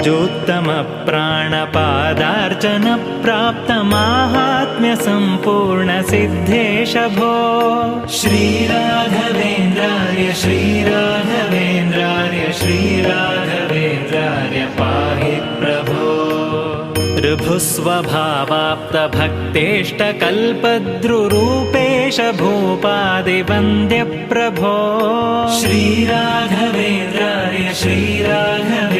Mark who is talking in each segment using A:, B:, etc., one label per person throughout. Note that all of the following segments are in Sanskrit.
A: ऋजोत्तमप्राणपादार्चनप्राप्तमाहात्म्यसम्पूर्णसिद्धेश भो श्रीराघवेन्द्राय श्रीराघवेन्द्राय श्रीराघवेन्द्राय पाहि प्रभो। ऋभुस्वभावाप्तभक्तेष्टकल्पद्रुरूपेश भूपादिवन्द्यप्रभो। श्रीराघवेन्द्राय श्रीराघवेन्द्राय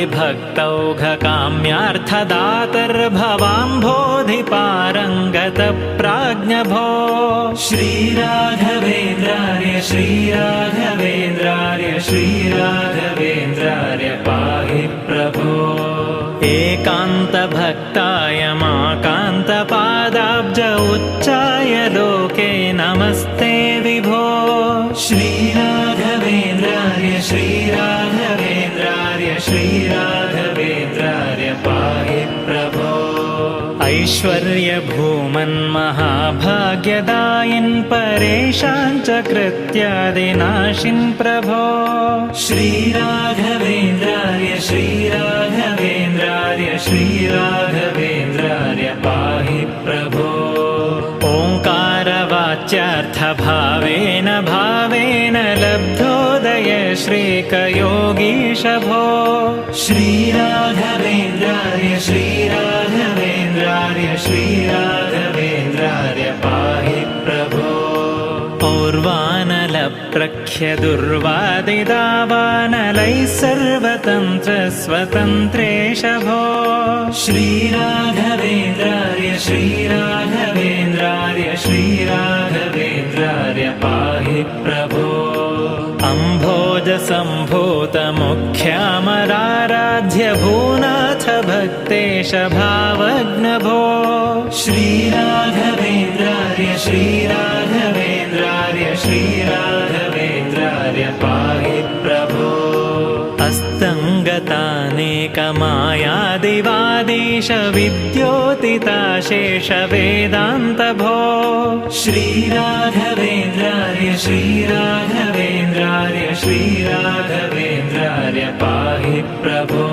A: तृप्तातिभक्तौघकाम्यार्थदातर्भवाम्भोधिपारङ्गतप्राज्ञभो श्रीराघवेन्द्राय श्रीराघवेन्द्राय श्रीराघवेन्द्राय पाहि प्रभो। एकान्तभक्ताय माकान्तपादाब्ज ऐश्वर्यभूमन्महाभाग्यदायिन् परेशान् च कृत्यादिनाशिन् प्रभो। श्रीराघवेन्द्राय श्रीराघवेन्द्राय श्रीराघवेन्द्राय पाहि प्रभो। ओङ्कारवाच्यार्थभावेन भावेन लब्धोदय श्रीकयोगीश भो श्रीराघवेन्द्राय श्रीराघवेन्द्राय पाहि प्रभो। पौर्वानलप्रख्यदुर्वादिदावानलैः सर्वतन्त्रस्वतन्त्रेश भो श्रीराघवेन्द्राय श्रीराघवेन्द्राय श्रीराघवेन्द्राय पाहि प्रभो। अम्भोजसम्भूतमुख्यामराराध्य भूनाथ भक्तेश भावग्नभो श्रीराघवेन्द्राय श्रीराघवेन्द्राय श्रीराघवेन्द्राय पाहि प्रभो। अस्तङ्गतानेकमायादिवादीश विद्योतिताशेष वेदान्तभो श्रीराघवेन्द्राय श्रीराघवेन्द्राय श्रीराघवेन्द्राय पाहि प्रभो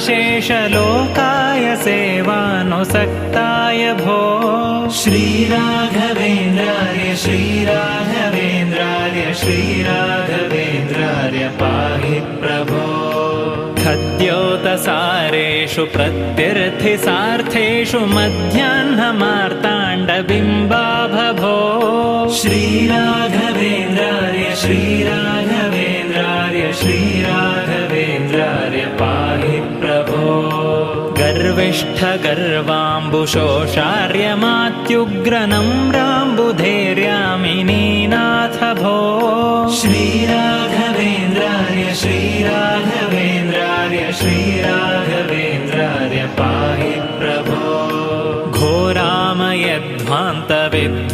A: बद्धादराशेषलोकाय सेवानुसक्ताय भो। श्रीराघवेन्द्रार्य श्रीराघवेन्द्रार्य श्रीराघवेन्द्रार्य पाहि प्रभो। खद्योतसारेषु प्रत्यर्थिसार्थेषु मध्याह्नमार्ताण्डबिम्बाभभो। श्रीराघवेन्द्रार्य श्रीराघवेन्द्रार्य श्रीराघवेन्द्रार्य पाहि गर्विष्ठगर्वाम्बुशोषार्यमात्युग्रनम्राम्बुधैर्यामिनीनाथ भो श्रीराघवेन्द्रार्य श्रीराघवेन्द्रार्य श्रीराघवेन्द्रार्य पाहि प्रभो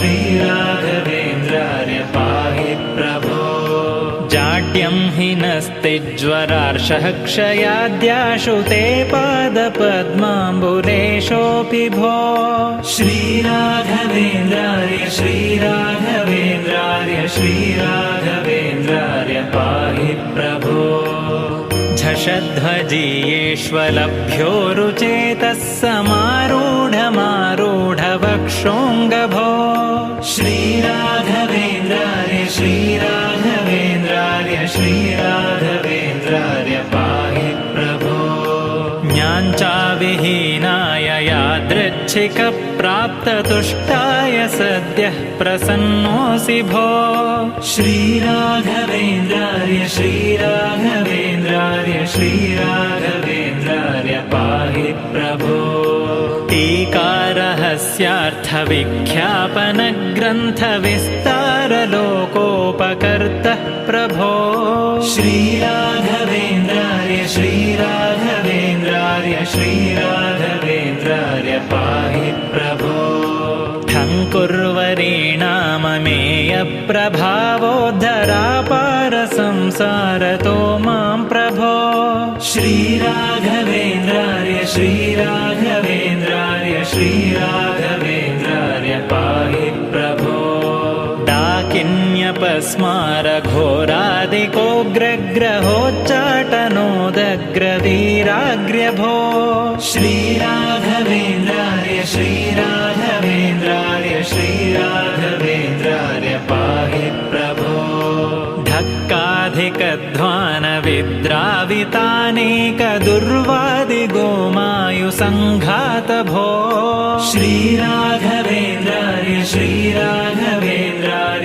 A: श्रीराघवेन्द्रार्य पाहि प्रभो। जाड्यं हि नस्तिज्वरार्षः क्षयाद्याशु ते पादपद्माम्बुलेशोऽपि भो। श्रीराघवेन्द्रार्य श्रीराघवेन्द्रार्य श्रीराघवेन्द्रार्य पाहि प्रभो। झषध्वजीयेष्वलभ्यो रुचेतः समारूढमारूढवक्षोऽङ्गभो श्रीराघवेन्द्रार्य श्रीराघवेन्द्रार्य श्रीराघवेन्द्रार्य पाहि प्रभो। ज्ञाञ्चाविहीनाय यादृच्छिकप्राप्ततुष्टाय सद्यः प्रसन्नोऽसि भो। श्रीराघवेन्द्रार्य श्रीराघवेन्द्रार्य श्रीराघवेन्द्रार्य पाहि प्रभो टीकारहस्यार्थविख्यापनग्रन्थविस्तारलोकोपकर्तः प्रभो। श्रीराघवेन्द्रार्य श्रीराघवेन्द्रार्य श्रीराघवेन्द्रार्य पाहि प्रभो। ठङ्कुर्वरीणाममेयप्रभावोद्धरापारसंसारतो मां प्रभो। श्रीराघवेन्द्रार्य श्रीराघवेन्द्रार्य श्रीराघवेन्द्रार्य डाकिन्यपस्मारघोरादिकोग्रग्रहोच्चाटनोदग्रवीराग्र्यभो श्रीराघवेन्द्रार्य श्रीराघवेन्द्रार्य श्रीराघवेन्द्रार्य पाहि प्रभो। धक्काधिकध्वानविद्रावितानेकदुर्वादिगोमायुसङ्घातभो। श्रीराघवेन्द्रार्य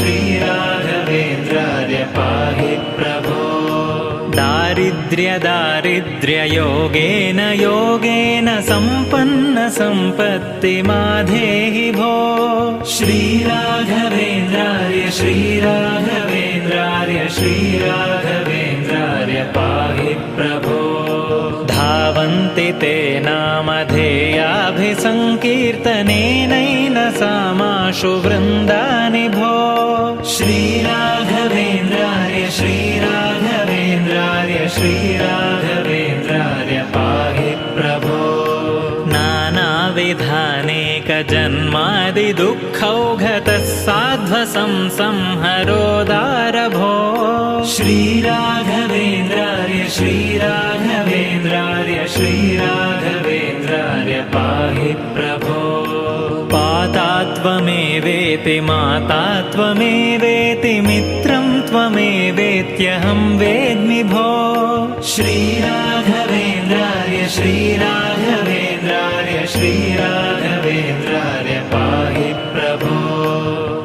A: श्रीराघवेन्द्रार्य पाहि प्रभो। दारिद्र्यदारिद्र्ययोगेन योगेन सम्पन्नसम्पत्तिमाधेहि भो। श्रीराघवेन्द्रार्य श्रीराघवेन्द्रार्य श्रीराघवेन्द्रार्य पाहि प्रभो।
B: धावन्ति ते नामधेयाभिसङ्कीर्तनेनैन सामाशु वृन्दानि भो
A: श्रीराघवेन्द्रार्य श्रीराघवेन्द्रार्य श्रीराघवेन्द्रार्य पाहि प्रभो।
B: नानाविधानेकजन्मादिदुःखौघतः साध्वसं संहरोदारभो
A: श्रीराघवेन्द्रार्य श्रीराघवेन्द्रार्य श्रीराघवेन्द्रार्य पाहि प्रभो
B: त्वमेवेति माता त्वमेवेति मित्रं त्वमेवेत्यहं वेद्मि भो।
A: श्रीराघवेन्द्रार्य श्रीराघवेन्द्रार्य श्रीराघवेन्द्रार्य पाहि प्रभो।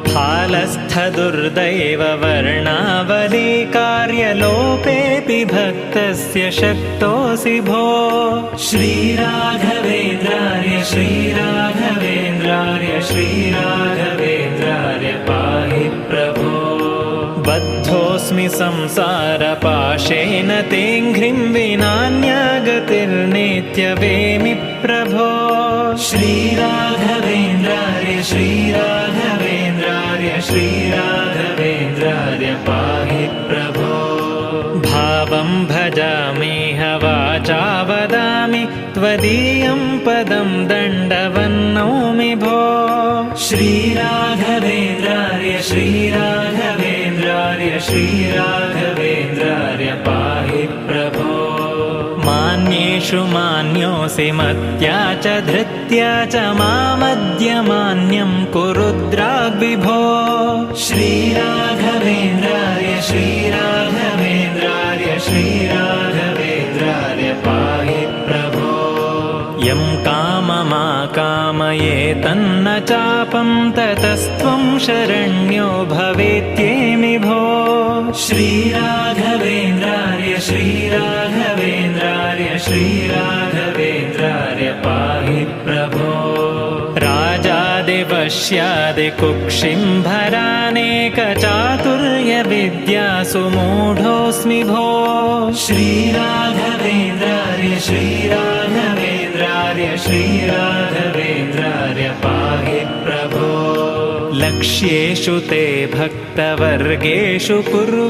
B: फालस्थदुर्दैव वर्णावली कार्यलोपेऽपि भक्तस्य शक्तोऽसि भो।
A: श्रीराघवेन्द्रार्य श्रीराघवेन्द्रार्य श्रीराघवेन्द्रार्य पाहि प्रभो।
B: बद्धोऽस्मि संसारपाशेन तेङ्घ्रिं विनान्यागतिर्नेत्यवेमि प्रभो।
A: श्रीराघवेन्द्रार्य श्रीराघवेन्द्रार्य श्रीराघवेन्द्रार्य
B: वाचा वदामि त्वदीयं पदं दण्डवन्नौमि भो।
A: श्रीराघवेन्द्रार्य श्रीराघवेन्द्रार्य श्रीराघवेन्द्रार्य पाहि प्रभो।
B: मान्येषु मान्योऽसि मत्या च धृत्या च मामद्य मान्यं कुरुद्राग्विभो
A: श्रीराघवेन्द्रार्य
B: चापं ततस्त्वं शरण्यो भवेत्येमि भो
A: श्रीराघवेन्द्रार्य श्रीराघवेन्द्रार्य श्रीराघवेन्द्रार्य पाहि प्रभो।
B: राजादिपश्यादिकुक्षिम्भरानेकचातुर्यविद्यासु मूढोऽस्मि भो।
A: श्रीराघवेन्द्रार्य श्रीराघवेन्द्रार्य
B: लक्ष्येषु ते भक्तवर्गेषु कुरु